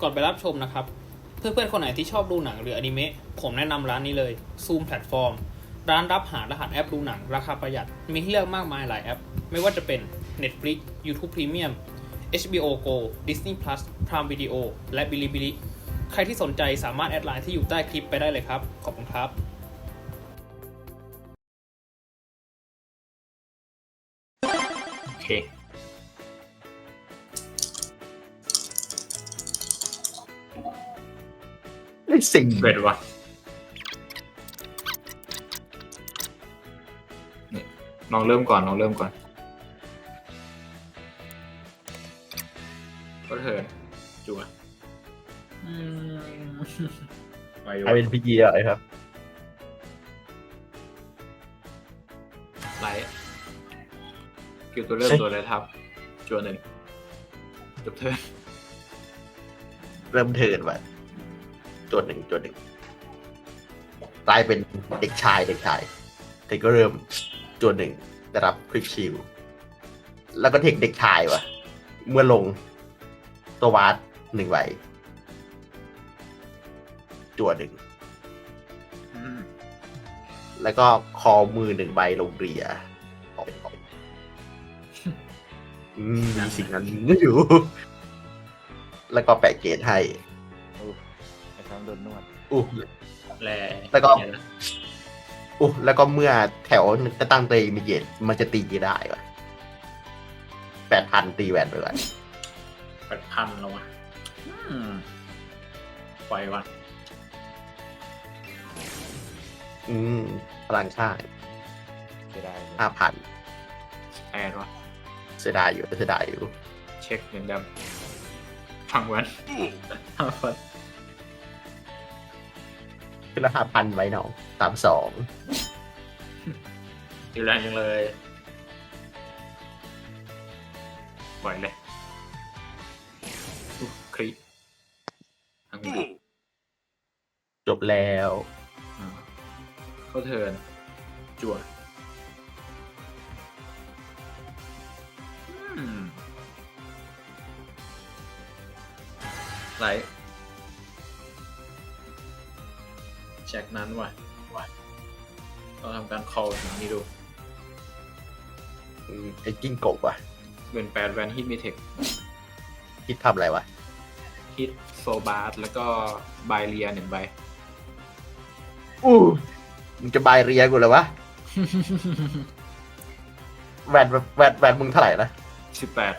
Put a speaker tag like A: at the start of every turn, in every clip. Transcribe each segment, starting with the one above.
A: ก่อนไปรับชมนะครับ เพื่อนๆคนไหนที่ชอบดูหนังหรืออนิเมะผมแนะนำร้านนี้เลย Zoom Platform ร้านรับหารหัสแอปดูหนัง ราคาประหยัดมีให้เลือกมากมายหลายแอป ไม่ว่าจะเป็น Netflix YouTube Premium HBO Go Disney Plus Prime Video และ Bilibili ใครที่สนใจสามารถแอดไลน์ที่อยู่ใต้คลิปไปได้เลยครับ ขอบคุณครับ
B: โอเค
C: ไอ้สิ่ง
B: เกิดวะนี่ลองเริ่มก่อนลองเริ่มก่อนก็เถินจัวอืมไป
C: ใครเป็นพี่เกียร์ไอ้ครับ
B: ไลท์คือตัวเริ่ม
C: เฮ้ย
B: ตัวอะไรทับ จัวหนึ่งจบเทิร์น
C: เริ่มเทิร์นว่ะ ตัวหนึ่งตัวหนึ่งกลายเป็นเด็กชายเด็กชายเทคก็เริ่มตัวหนึ่งได้รับคลิปชิลแล้วก็เทคเด็กชายว่ะเมื่อลงตัววาร์ดหนึ่งใบจัวหนึ่งแล้วก็คอมือหนึ่งใบลงเรียมีสิ่งนั้นอยู่ แล้วก็แปะเกตให้
D: โดนนวด
C: อู้
B: แล
C: แล้วก็
B: เนี่ยนะ
C: อู้แล้วก็เมื่อแถวจะตั้งเตยมีเกตมันจะตีได้วะแปดพันตีแหวนไปก่อน
B: แปดพันแล้ววะอืมปล่อยวะ
C: อืมพลังชาติ
D: เสียดายเลย
C: ห้าพัน
B: แอดวะ
C: เสียดายอยู่เสียดายอยู่
B: เช็คเหมือนเดิมฟังวันห้าพัน
C: ขึ้นละห้าพันไว้น้องสามสอง
B: ดีแรงจังเลยปล่อยเลยอุ๊ยคลิทางนี้
C: จบแล้ว
B: อ่าเข้าเทิร์นจั่วอืมไลท์ จากนั้นว่ะว่ะเราทำการ call ถึงนี้ดู
C: อืมไอ้กิ้งกบว่ะ
B: เป็นแปดแวนฮิตมีเทค
C: คิดทำอะไรวะ
B: ฮิตโซบาร์แล้วก็บายเรียหนึ่งใบ
C: อู้มึงจะบายเรียกูเลยวะแหวนแหวนแหวนมึงเท่าไหร่นะ
B: สิบแปด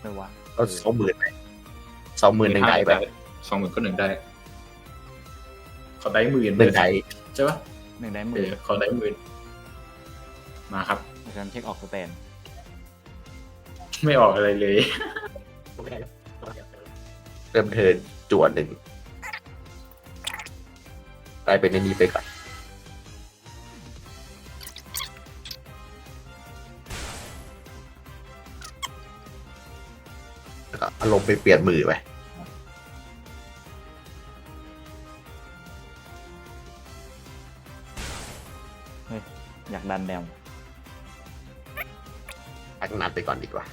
D: ไม่วะ
C: เอาสองหมื่นไปสองหมื่นหนึ่งไดไป
B: สองหมื่นก็หนึ่งได้ เขาได้หมื่น
C: หนึ่งได
B: ใช่ปะ
D: หนึ่งได้ห
B: เอ
D: มื่น
B: อเขาได้หมื่นมาครับ
D: ในการเช็คออกสแตน
B: ไม่ออกอะไรเลย
C: เริ่มเทิร์นจวนหนึ่งกลายเป็นในนี้ไปก่อนแล้วก็อารมณ์ไปเปลี่ยนมือไป
D: ดันแดม
C: พักนัดไปก่อนดีกว่า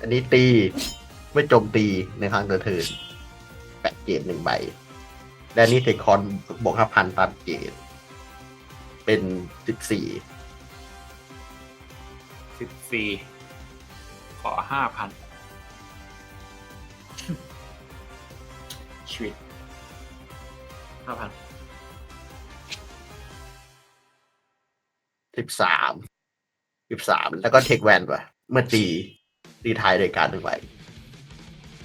C: อันนี้ตีไม่โจมตีในทางเดินเทิร์นแปดเกตหนึ่งใบ และนี่เทคคอนบวกห้าพันตามเกตเป็นสิบสี่
B: สิบสี่ขอห้าพันชีวิตห้าพัน
C: สิบสามสิบสามแล้วก็เทคแวนว่ะเมื่อตีตีทายโดยการหนึ่งใบ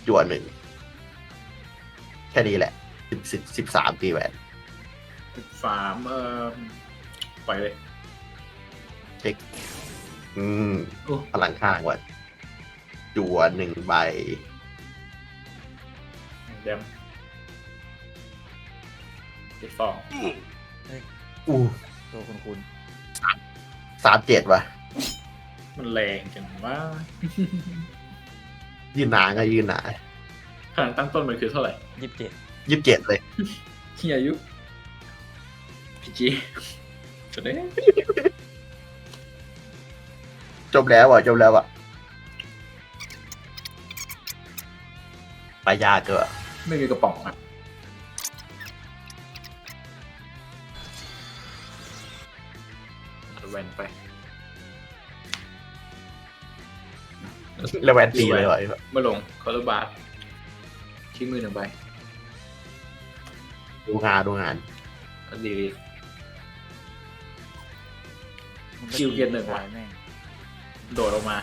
C: จั่วหนึ่งแค่นี้แหละสิบสิบสิบสามตีแวน
B: สิบสามเอ่อปล่อยเลย
C: เช็คอืม
B: โอ้
C: พลังข้างว่ะจั่วหนึ่งใบ
B: เดมสิบสอง
C: อู้
D: ตัวคุณคุณ
C: สามเจ็ดว่ะ
B: มันแรงจังว่า
C: ยืนหนาก็ยืนหนา
B: พลังตั้งต้นมันคือเท่าไหร่
D: ยี่สิบเจ็ด
C: ยี่สิบเจ็ดเลย
B: ที่อายุพีจีจะได้
C: จบแล้วอะจบแล้วอะปลายากเก็
B: ไม่มีกระป๋องอะ แวนไป
C: แล้วแวนตีเลยวะ
B: เมื่อลงคอร์บาร์ทิ้งมือหนึ่งใบ
C: ดูงานดูงาน
B: ก็ดีลี
D: มัน
B: คิวเกียร์หนึ่งว่ะ
D: ตายแม่ง
B: โดดออกมา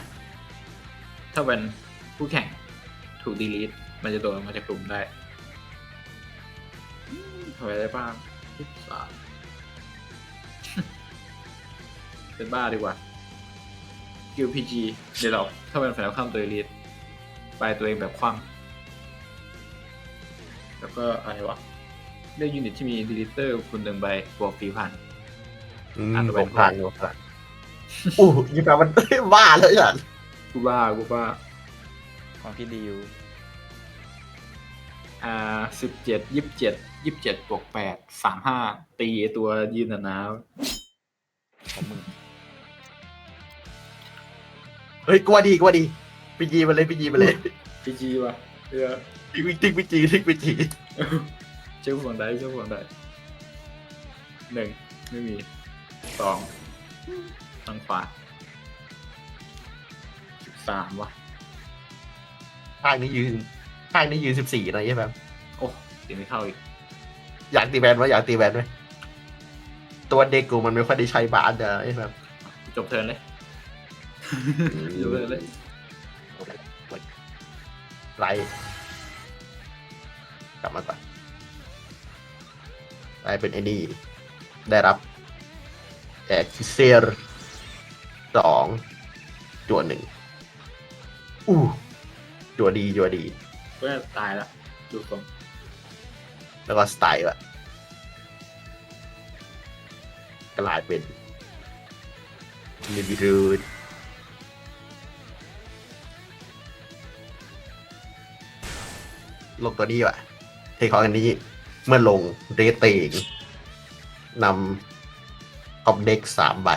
B: ถ้าเป็นผู้แข่งถูกดีลีทมันจะโดดออกมาจากกลุ่มได้อืมทำอะไรได้บ้างสิบสาม เป็นบ้าดีกว่ากิลพีจีเดี๋ยวเราถ้าเป็นฝ่ายตรงข้ามตัวดีลีทไปตัวเองแบบคว่ำแล้วก็อะไรวะเลือกยูนิตที่มีดีลิเตอร์คุณหนึ่งใบบวกสี่พัน
C: อืม
B: อะดู
C: บ
B: แว่
C: อนกผ่านบอกผ่านอู้ยี่แบบมัน บ้าเลยอะ
B: กูบ้ากูบ้า
D: ความคิดดีอยู่
B: อ่าสิบเจ็ดยี่สิบเจ็ดยี่สิบเจ็ดบวกแปดสามห้าตีไอ้ตัวยืนหนา
D: ของมึง
C: เฮ้ยกลัวดีกลัวดีพีจีมาเลยพีจีมาเลย
B: พีจีว่ะเออ
C: ติ๊กติ๊กพีจีติ๊กพีจี
B: เจ้าฝั่งใดเจ้าฝั่งใดหนึ่งไม่มีสองทางขวาสิบสามว่ะ
C: ข้างนี้ยืนข้างนี้ยืนสิบสี่นะยี่แบบ
B: โอ้ตีไม่เข้าอีก
C: อยากตีแบนไหมอยากตีแบนไหมตัวเด็กกูมันไม่ค่อยได้ใช้บาสนะไอ้แบบ
B: จบเทิร์นเลย จบเทิร์นเลย
C: ไรกลับมาก่อนไรเป็นไอ้นี่ได้รับแอคเซอร์สองจวนหนึ่งอู้จัวดีจัวดี
B: ก็ตายละดูตรง
C: แล้วก็สไตล์อะกลายเป็นลิบิรูด ลงตัวนี้ว่ะเทคของอันนี้ เมื่อลงเรตเตงนำออบเด็กสามใบ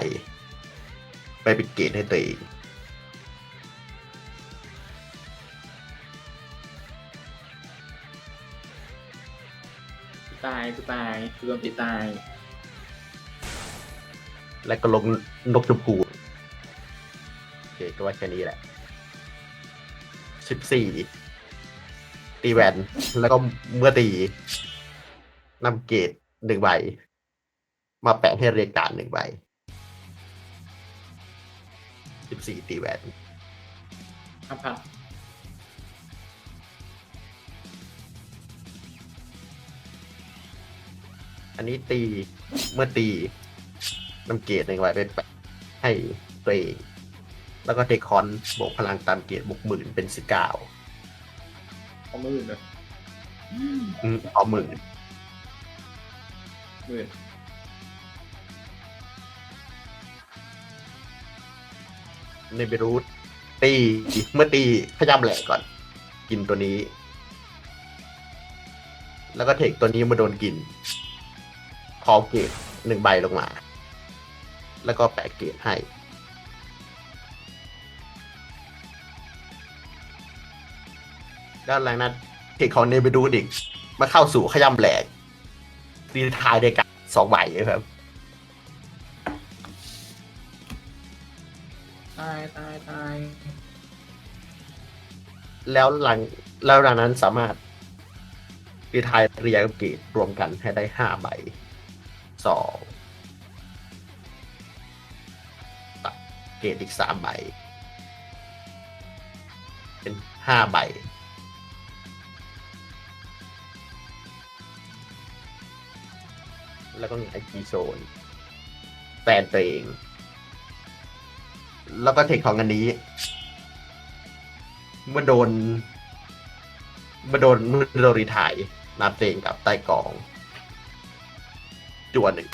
C: ไปเป็นเกตให้ตัวเอง
B: ตายกูตายกูโดนตีตาย
C: แล้วก็ลงนกชมพูโอเคก็ว่าแค่นี้แหละสิบสี่ ตีแวน แล้วก็เมื่อตีนำเกตหนึ่งใบ มาแปะให้เรียกการหนึ่งใบสิบสี่ตีแวน
B: ห้าพัน
C: อันนี้ตีเมื่อตีนำเกตหนึ่งใบไปแปะให้ตัวเองแล้วก็เทคคอนบวกพลังตามเกตบวกหมื่นเป็นสิบเก้า
B: เอาหมื่นเลย
C: อืมเอาหมื่น
B: หมื่น
C: ในเบรูทตีเมื่อตีพยายามแหลกก่อน กินตัวนี้ แล้วก็เทคตัวนี้มาโดนกินคอเกตหนึ่งใบลงมา แล้วก็แปะเกตให้ ด้านหลังนั้นเทคของเนเบรูดอีกมาเข้าสู่ขย้ำแหลกตีทายด้วยกันสองใบครับ
B: ตายตายตาย
C: แล้วหลังแล้วหลังนั้นสามารถรีทายเรียกับเกตรวมกันให้ได้ห้าใบสองตัดเกตอีกสามใบ เป็นห้าใบ แล้วก็ไอจีโซนแฟนตัวเอง แล้วก็เทคของอันนี้เมื่อโดนเมื่อโดนเมื่อโดนรีไทายนับเองกับใต้กองจวนหนึ่ง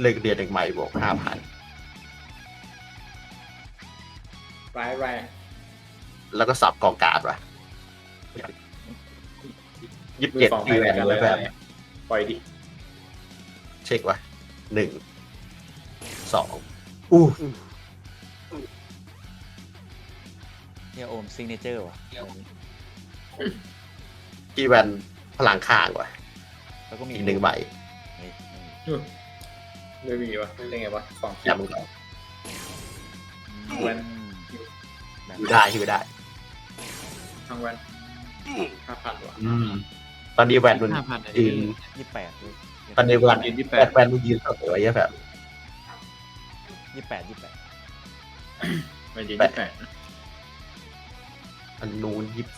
C: เลขเรียนหนึ่งใบบวกห้าพัน
B: ร้ายแรง
C: แล้วก็สับกองการ์ดว่ะยี่สิบ
B: มือ
C: เจ็ด
B: สอง
C: ตี
B: ไป
C: แหว
B: กัน
C: น
B: เล
C: แล้
B: ยว
C: แบบ
B: ปล่อยดิ
C: เช็คว่ะหนึ่งสองอู้
D: เนี่ยโอมซิงเนเจอร์วะ
C: กี้แวนพลังข้างว่ะ
D: แล้วก็มี
C: อีกหนึ่งใบ
D: เฮ้ยไม่มี
B: ไม่มีวะได้ไงวะสอง
C: อย่ามึงก่อน
B: แวน
D: แบบ
C: อยู่ได้อยู่ได้
B: ทางแวนห้าพันวะ
C: อืม ตอนนี้แวนมัน
E: ห้าพัน
C: ยืน
D: ยี่สิบแปดด้วย
C: ตอนนี้แวน
B: ยืนยี่แป
C: แว
B: ด
C: นแวนมันยืนเสมอไอ้แบบ
D: ยี่สิบแปดยี่สิบแปด
B: ไม่ยืนยี่แปด
C: อันนู้นยิบ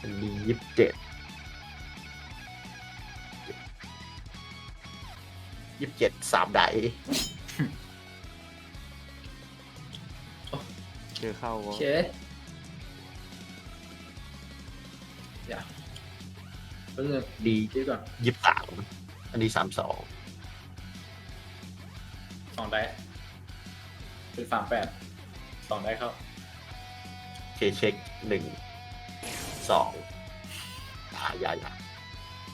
C: อันนี้ยิบเจ็ดยิบเจ็ดสามได
D: เจอเข้าก็
B: โอเคอย่า เพิ่ง
C: ดี
B: คิดก่อน
C: ยิบสามอันนี้สามสอง
B: สองได้เป็นสามแปดสองได้เข้า
C: เคเช็คหนึ่งสองอ่าอย่าอย่า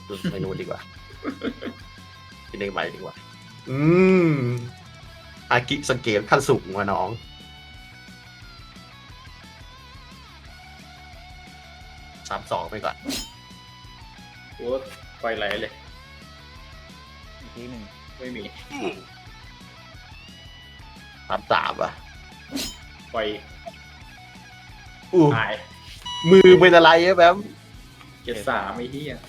C: ดูไม่รู้ดีกว่ากินเองใหม่ดีกว่า อืม อากิสังเกตขั้นสูงว่ะน้องสามสองไปก่อน
B: โอ้ปล่อยไหลเลย
D: อีกทีหนึ่ง
B: ไม่มี
C: สามสามอะ
B: ปล่อย
C: อู้
B: ตาย
C: มือเป็นอะไรอะแบบ
B: เจ็ดสามไอ้ที่อะ